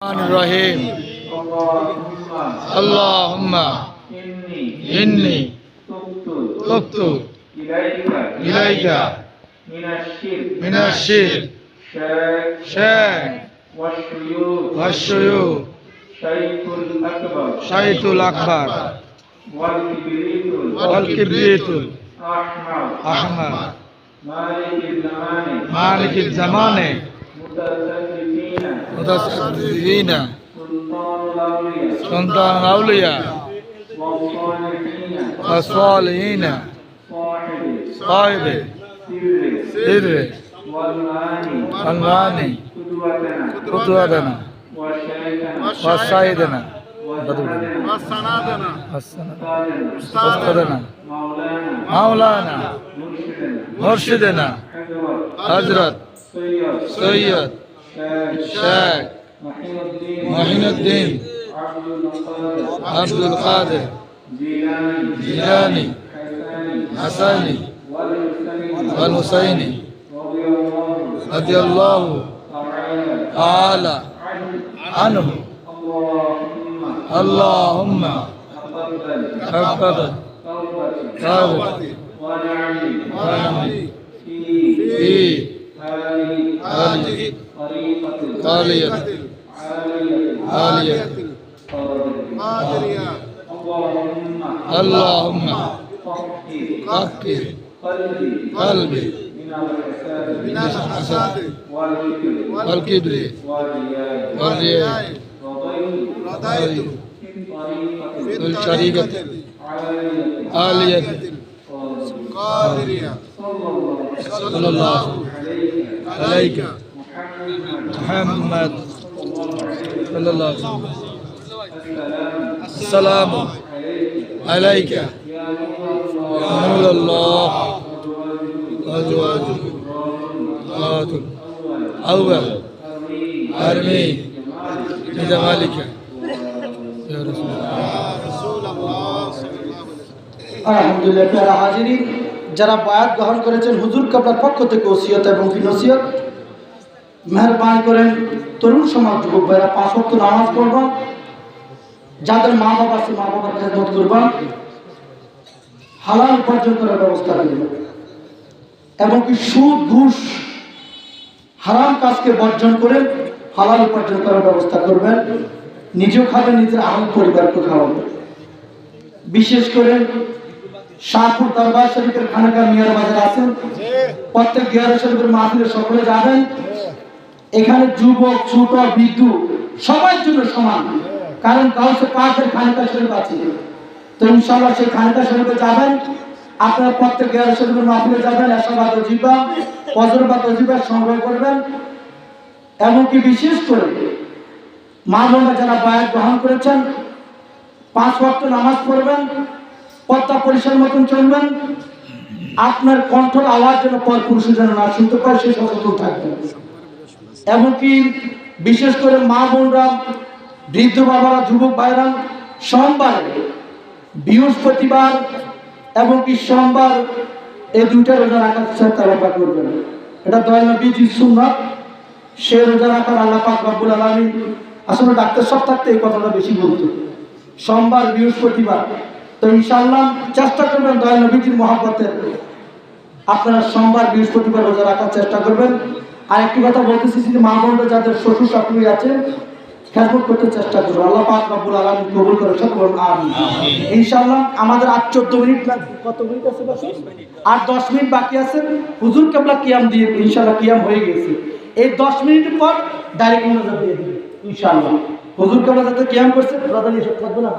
রহিম আল্লাহুম্মা ইন্নি তুবতু ইলাইকা মিনাশ শিরক শিরক ওয়াশয়ু শাইতুল আকবার ওয়াল কিবরিতুল আহমার মালিকিল شيخ الأكبر شيط الأكبر والكبريت والكبريت الأحمر أحمر مالك الزمان مالك الزمان متصرفين متصدقين سلطان الأولياء سلطان الأولياء والصالحين والصالحين صاحب صاحب سر سر والماني الماني قدوتنا قدوتنا وشيخنا وسيدنا وسندنا وسندنا أستاذنا أستاذنا مولانا مولانا مرشدنا مرشدنا حضرت حضرت سيد شاك محين الدين عبد القادر جيلاني حساني والحسيني رضي الله تعالى عنه. اللهم حفظ توبتي واجعلني في عالية عالية قادرية اللهم طهر قلبي قلبي من الحسد والكبر والرياء. رضيت في الطريقة عالية قادرية. صلى الله عليك. محمد محمد صلى الله عليه وسلم السلام السلام عليك عليك يا نور نور الله الله أزواجه آت أول أول أرمي بجمالك يا رسول الله رسول الله صلى الله عليه وسلم আলহামদুলিল্লাহ প্যারা হাজিরিন যারা বায়াত গ্রহণ করেছেন হুজুর কাবলার পক্ষ থেকে ওসিয়ত এবং কি নসিয়ত মেহরবানি করেন তরুণ সমাজ যুবক ভাইরা, পাঁচ ওয়াক্ত নামাজ যাদের মা বাবা আছে, মা বাবার খেদমত হালাল উপার্জন করার ব্যবস্থা এবং কি সুদ, ঘুষ, হারাম কাজকে বর্জন করে হালাল উপার্জন করার ব্যবস্থা করবেন। নিজেও খাবেন, নিজের আহল পরিবারকে খাওয়াবেন। বিশেষ করে শাহপুর দরবার শরীফের খানাকা মিয়ার বাজার আছেন। প্রত্যেক গিয়ার শরীফের মাহফিলে সকলে যাবেন। এখানে যুবক, ছোট, বৃদ্ধ সবার জন্য সমান। কারণ কাউসে পাকের খানিকা শরীফ আছে তো ইনশাআল্লাহ সেই খানিকা শরীফে যাবেন। আপনারা প্রত্যেক গিয়ার শরীফের মাহফিলে যাবেন এসবাদ জিবা ফজরবাদ জিবা সংগ্রহ করবেন। এমনকি বিশেষ করে মা বোনরা যারা বায়াত গ্রহণ করেছেন, পাঁচ ওয়াক্ত নামাজ পড়বেন, পদ্মা পরিষ্কার মতন চলবেন। আপনার কণ্ঠর আওয়াজ যেন পর পুরুষ যেন না শুনতে পায় সে সচেতন থাকবেন। এমনকি বিশেষ করে মা বোনরা, বৃদ্ধ বাবারা, যুবক ভাইরা সোমবার বৃহস্পতিবার এবং কি সোমবার এই দুইটা রোজা রাখার রোজা করবেন। এটা দয়াল নবীজি সুন্নাত, সে রোজা রাখার আল্লাহ পাক রব্বুল আলামিন আসলে ডাক্তার সব থাকতে এই কথাটা বেশি বলতো। সোমবার, বৃহস্পতিবার, তো ইনশাল্লাহ চেষ্টা করবেন দয়াল নবীজির মহাব্বতের। আপনারা সোমবার, বৃহস্পতিবার রোজা রাখার চেষ্টা করবেন। আর একটি কথা বলতেছি যে মা বোনরা যাদের শ্বশুর শাশুড়ি আছে খেদমত করতে চেষ্টা করব আল্লাহ পাক রব্বুল আলামিন কবুল করে আমিন। ইনশাআল্লাহ আমাদের আজ চোদ্দ মিনিট না কত মিনিট আছে বাকি? আর দশ মিনিট বাকি আছে। হুজুর কেবলা কিয়াম দিয়ে ইনশাআল্লাহ কিয়াম হয়ে গেছে। এই দশ মিনিট পর ডাইরেক্ট মোনাজাত দিয়ে দিবে ইনশাআল্লাহ। হুজুর কেবলা যাতে কিয়াম করছে প্রধান থাকবে না